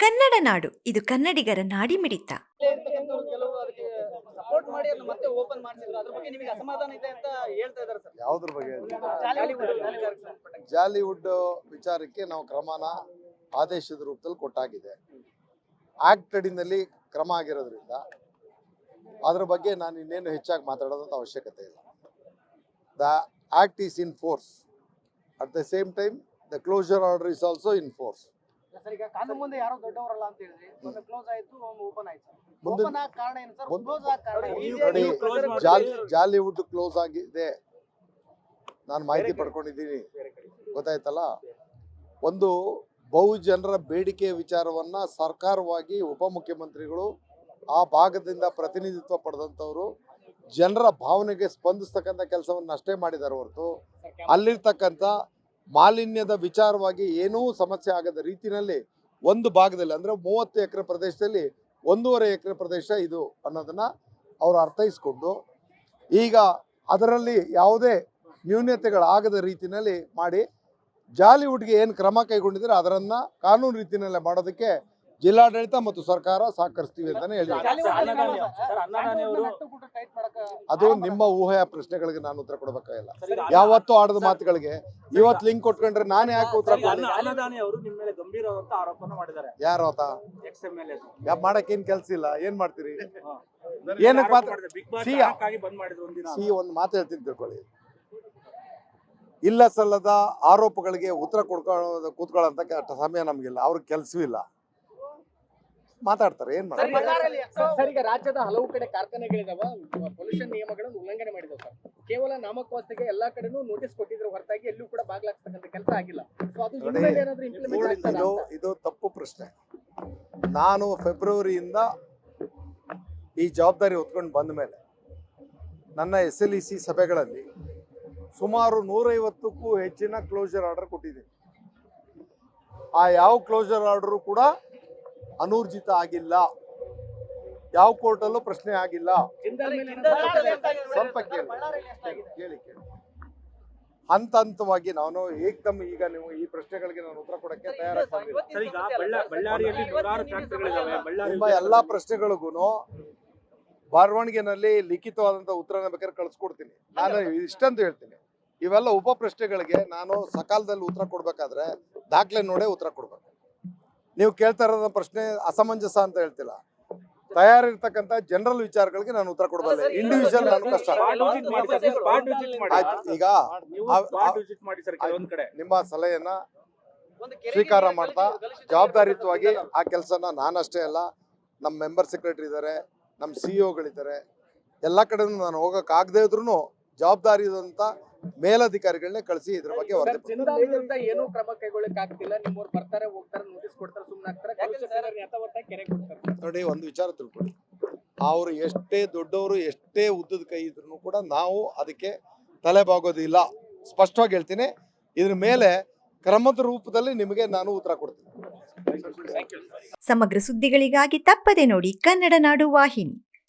ಕನ್ನಡ ನಾಡು ಇದು ಕನ್ನಡಿಗರ ನಾಡಿ ಮಿಡಿತ ಕೆಲವರು ಅದಕ್ಕೆ ಸಪೋರ್ಟ್ ಮಾಡಿ ಮತ್ತೆ ಓಪನ್ ಮಾಡಿಸಿದ್ರು. ಅದ್ರ ಬಗ್ಗೆ ನಿಮಗೆ ಅಸಮಾಧಾನ ಇದೆ ಅಂತ ಹೇಳ್ತಾ ಇದಾರೆ ಸರ್. ಯಾವುದ್ರ ಬಗ್ಗೆ ಜಾಲಿವುಡ್ ವಿಚಾರಕ್ಕೆ ಜಾಲಿವುಡ್ ವಿಚಾರಕ್ಕೆ ನಾವು ಕ್ರಮನ ಆದೇಶದ ರೂಪದಲ್ಲಿ ಕೊಟ್ಟಾಗಿದೆ. ಆಕ್ಟ್ ಅಡಿನಲ್ಲಿ ಕ್ರಮ ಆಗಿರೋದ್ರಿಂದ ಅದ್ರ ಬಗ್ಗೆ ನಾನು ಇನ್ನೇನು ಹೆಚ್ಚಾಗಿ ಮಾತಾಡೋದಂತ ಅವಶ್ಯಕತೆ ಇಲ್ಲ. The act is in force at the same time the closure order is also in force sir ಈಗ ಕಾನೂನು ಮುಂದೆ ಯಾರೋ ದೊಡ್ಡವರಲ್ಲ ಅಂತ ಹೇಳಿದ್ರಿ. ಒಮ್ಮೆ ಕ್ಲೋಸ್ ಆಯ್ತು ಒಮ್ಮೆ ಓಪನ್ ಆಯ್ತು ಮುಂದೆ ಓಪನ್ ಆಗ ಕಾರಣ ಏನು ಸರ್? ಕ್ಲೋಸ್ ಆಗ ಕಾರಣ ಏನು? ನೀವು- ನೋಡಿ ನೀವು close ಮಾಡಿ- ಜಾಲಿ ಜಾಲಿವುಡ್ ಕ್ಲೋಸ್ ಆಗಿದೆ. ನಾನು ಮಾಹಿತಿ ಪಡ್ಕೊಂಡಿದ್ದೀನಿ. ಗೊತ್ತಾಯ್ತಲ್ಲ? ಒಂದು ಬಹುಜನರ ಬೇಡಿಕೆ ವಿಚಾರವನ್ನ ಸರ್ಕಾರವಾಗಿ ಉಪಮುಖ್ಯಮಂತ್ರಿಗಳು ಆ ಭಾಗದಿಂದ ಪ್ರತಿನಿಧಿತ್ವ ಪಡೆದಂಥವ್ರು ಜನರ ಭಾವನೆಗೆ ಸ್ಪಂದಿಸ್ತಕ್ಕಂಥ ಕೆಲಸವನ್ನು ಅಷ್ಟೇ ಮಾಡಿದ್ದಾರೆ ಹೊರತು ಅಲ್ಲಿರ್ತಕ್ಕಂಥ ಮಾಲಿನ್ಯದ ವಿಚಾರವಾಗಿ ಏನೂ ಸಮಸ್ಯೆ ಆಗದ ರೀತಿಯಲ್ಲಿ ಒಂದು ಭಾಗದಲ್ಲಿ ಅಂದರೆ ಮೂವತ್ತು ಎಕರೆ ಪ್ರದೇಶದಲ್ಲಿ ಒಂದೂವರೆ ಎಕರೆ ಪ್ರದೇಶ ಇದು ಅನ್ನೋದನ್ನ ಅವರು ಅರ್ಥೈಸ್ಕೊಂಡು ಈಗ ಅದರಲ್ಲಿ ಯಾವುದೇ ನ್ಯೂನ್ಯತೆಗಳಾಗದ ರೀತಿಯಲ್ಲಿ ಮಾಡಿ ಜಾಲಿವುಡ್ಗೆ ಏನು ಕ್ರಮ ಕೈಗೊಂಡಿದ್ರೆ ಅದರನ್ನ ಕಾನೂನು ರೀತಿಯಲ್ಲೇ ಮಾಡೋದಕ್ಕೆ ಜಿಲ್ಲಾಡಳಿತ ಮತ್ತು ಸರ್ಕಾರ ಸಹಕರಿಸ್ತೀವಿ ಅಂತಾನೆ ಮಾಡಕ ಅದು ನಿಮ್ಮ ಊಹೆಯ ಪ್ರಶ್ನೆಗಳಿಗೆ ನಾನು ಉತ್ತರ ಕೊಡಬೇಕಾಗಿಲ್ಲ. ಯಾವತ್ತೂ ಆಡದ ಮಾತುಗಳಿಗೆ ಇವತ್ತು ಲಿಂಕ್ ಕೊಟ್ಕೊಂಡ್ರೆ ನಾನು ಯಾಕೆ ಉತ್ತರ ಅನ್ನದಾನಿ ಅವರು ನಿಮ್ಮ ಮೇಲೆ ಗಂಭೀರವಾದಂತ ಆರೋಪನ ಮಾಡಿದ್ದಾರೆ. ಯಾರು ಆತ? X M. ಎಲ್ ಯಾ ಮಾಡಕ್ ಏನ್ ಕೆಲ್ಸ ಇಲ್ಲ ಏನ್ ಮಾಡ್ತೀರಿ? ಏನಕ್ಕೆ ಆಗಿ ಬಂದ್ ಮಾಡಿದ್ರು ಒಂದಿನ? ಸಿ ಒಂದು ಮಾತು ಹೇಳ್ತೀನಿ ತಿಳ್ಕೊಳ್ಳಿ. ಇಲ್ಲ ಸಲ್ಲದ ಆರೋಪಗಳಿಗೆ ಉತ್ತರ ಕೊಡ್ಕೊಳ್ಳೋ ಕೂತ್ಕೊಳ್ಳೋಂಥ ಕೆ- ಸಮಯ ನಮಗಿಲ್ಲ ಅವ್ರಿಗೆ ಕೆಲಸವೂ ಇಲ್ಲ. ಮಾತಾಡ್ತಾರೆ ಏನ್ ಮಾಡ್ತಾರೆ ಸರ್ ಈಗ ರಾಜ್ಯದ ಹಲವು ಕಡೆ ಕಾರ್ಖಾನೆಗಳಿದಾವ ಪೊಲ್ಯೂಷನ್ ನಿಯಮಗಳನ್ನು ಉಲ್ಲಂಘನೆ ಮಾಡಿದಾವೆ ಸರ್. ಕೇವಲ ನಾಮಕಾವಸ್ಥೆಗೆ ಎಲ್ಲಾ ಕಡೆನೂ ನೋಟಿಸ್ ಕೊಟ್ಟಿದ್ರು ಹೊರತಾಗಿ ಎಲ್ಲೂ ಕೂಡ ಬಾಗ್ಲಾಗ್ತಕ್ಕಂಥ ಕೆಲಸ ಆಗಿಲ್ಲ. ಸೊ ಅದು ಇನ್ಮೇಲೆ ಏನಾದ್ರೂ ಇಂಪ್ಲಿಮೆಂಟ್ ಆಗ್ತದ ಇದು ಇದು ತಪ್ಪು ಪ್ರಶ್ನೆ. ನಾನು ಫೆಬ್ರವರಿಯಿಂದ ಈ ಜವಾಬ್ದಾರಿ ಹೊತ್ಕೊಂಡು ಬಂದ ಮೇಲೆ ನನ್ನ ಎಸ್ ಎಲ್ ಇ ಸಿ ಸಭೆಗಳಲ್ಲಿ ಸುಮಾರು ನೂರೈವತ್ತಕ್ಕೂ ಹೆಚ್ಚಿನ ಕ್ಲೋಸರ್ ಆರ್ಡರ್ ಕೊಟ್ಟಿದ್ದೀನಿ. ಆ ಯಾವ ಕ್ಲೋಸರ್ ಆರ್ಡರು ಕೂಡ ಅನೂರ್ಜಿತ ಆಗಿಲ್ಲ. ಯಾವ ಕೋರ್ಟಲ್ಲೂ ಪ್ರಶ್ನೆ ಆಗಿಲ್ಲ? ಸ್ವಲ್ಪ ಕೇಳಿ. ಕೇಳಿ ಕೇಳಿ. ಹಂತ ಹಂತವಾಗಿ ನಾನು ಏಕ್ದಮ್ ಈಗ ನೀವು ಈ ಪ್ರಶ್ನೆಗಳಿಗೆ ನಾನು ಉತ್ತರ ಕೊಡಕ್ಕೆ ತಯಾರಾಗ್ತೀನಿ ನಿಮ್ಮ ಎಲ್ಲಾ ಪ್ರಶ್ನೆಗಳಿಗೂ ಬರವಣಿಗೆನಲ್ಲಿ ಲಿಖಿತವಾದಂತ ಉತ್ತರನ ಬೇಕಾದ್ರೆ ಕಳ್ಸಿಕೊಡ್ತೀನಿ. ನಾನು ಇಷ್ಟಂತ ಹೇಳ್ತೀನಿ. ಇವೆಲ್ಲ ಉಪ ಪ್ರಶ್ನೆಗಳಿಗೆ ನಾನು ಸಕಾಲದಲ್ಲಿ ಉತ್ತರ ಕೊಡ್ಬೇಕಾದ್ರೆ ದಾಖಲೆ ನೋಡೇ ಉತ್ತರ ಕೊಡ್ಬೇಕು. ನೀವು ಕೇಳ್ತಾ ಇರೋದ ಪ್ರಶ್ನೆ ಅಸಮಂಜಸ ಅಂತ ಹೇಳ್ತಿಲ್ಲ. ತಯಾರಿರ್ತಕ್ಕಂಥ ಜನರಲ್ ವಿಚಾರಗಳಿಗೆ ನಾನು ಉತ್ತರ ಕೊಡಬಲ್ಲೆ. ಇಂಡಿವಿಜುವಲ್ ನಾನು ಕಷ್ಟ. ಆಯ್ತು ಈಗ ನಿಮ್ಮ ಸಲಹೆಯನ್ನ ಸ್ವೀಕಾರ ಮಾಡ್ತಾ ಜವಾಬ್ದಾರಿಯುತವಾಗಿ ಆ ಕೆಲಸನ ನಾನಷ್ಟೇ ಅಲ್ಲ ನಮ್ಮ ಮೆಂಬರ್ ಸೆಕ್ರೆಟರಿ ಇದ್ದಾರೆ ನಮ್ಮ ಸಿ ಇಒಗಳಿದ್ದಾರೆ ಎಲ್ಲ ಕಡೆನೂ ನಾನು ಹೋಗಕ್ಕಾಗದೇ ಇದ್ರೂ ಜವಾಬ್ದಾರಿದಂತ ಮೇಲಧಿಕಾರಿಗಳನ್ನೇ ಕಳಿಸಿ ಇದ್ರ ಬಗ್ಗೆ ಏನು ವರದಿ ಕ್ರಮ ಕೈಗೊಳ್ಳಕ್ ಆಗ್ತಿಲ್ಲ ನಿಮ್ಮವ್ರು ಬರ್ತಾರೆ ಹೋಗ್ತಾರೆ ನೋಟಿಸ್ ಕೊಡ್ತಾರೆ ಸುಮ್ಮನೆ ಆಗ್ತಾರೆ ಕೆರೆ ಕೊಡ್ತಾರೆ. ನೋಡಿ ಒಂದು ವಿಚಾರ ತಿಳ್ಕೊಳ್ಳಿ. ಅವರು ಎಷ್ಟೇ ದೊಡ್ಡವರು ಎಷ್ಟೇ ಉದ್ದದ ಕೈ ಇದ್ರು ಕೂಡ ನಾವು ಅದಕ್ಕೆ ತಲೆ ಬಾಗೋದಿಲ್ಲ. ಸ್ಪಷ್ಟವಾಗಿ ಹೇಳ್ತೀನಿ. ಇದ್ರ ಮೇಲೆ ಕ್ರಮದ ರೂಪದಲ್ಲಿ ನಿಮಗೆ ನಾನು ಉತ್ತರ ಕೊಡ್ತೀನಿ. ಸಮಗ್ರ ಸುದ್ದಿಗಳಿಗಾಗಿ ತಪ್ಪದೆ ನೋಡಿ ಕನ್ನಡ ನಾಡು ವಾಹಿನಿ.